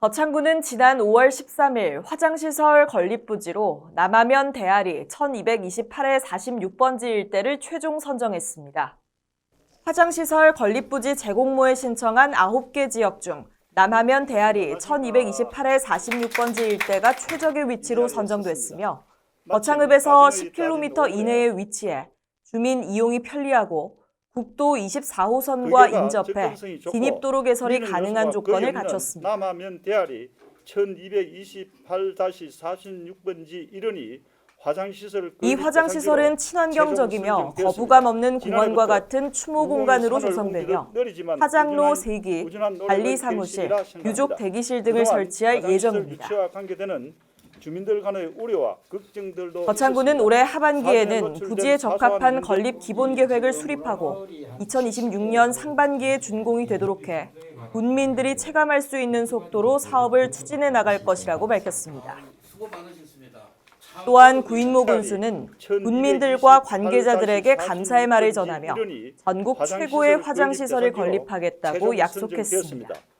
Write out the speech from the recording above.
거창구는 지난 5월 13일 화장시설 건립부지로 남하면 대아리 1228의 46번지 일대를 최종 선정했습니다. 화장시설 건립부지 재공모에 신청한 9개 지역 중 남하면 대아리 1228의 46번지 일대가 최적의 위치로 선정됐으며 거창읍에서 10km 이내에 위치해 주민 이용이 편리하고 국도 24호선과 인접해 진입도로 개설이 가능한 조건을 갖췄습니다. 남하면 대아리 1228-46번지 이르니 화장시설 이 화장시설은 친환경적이며 거부감 없는 공원과 같은 추모 공간으로 조성되며 화장로 3기, 관리 사무실, 유족 대기실 등을 설치할 예정입니다. 주민들 간의 우려와 걱정들도 거창구는. 올해 하반기에는 부지에 적합한 건립 기본 계획을 수립하고 2026년 상반기에 준공이 되도록 해 군민들이 체감할 수 있는 속도로 사업을 추진해 나갈 것이라고 밝혔습니다. 또한 구인모 군수는 군민들과 관계자들에게 감사의 말을 전하며 전국 최고의 화장시설을 건립하겠다고 약속했습니다.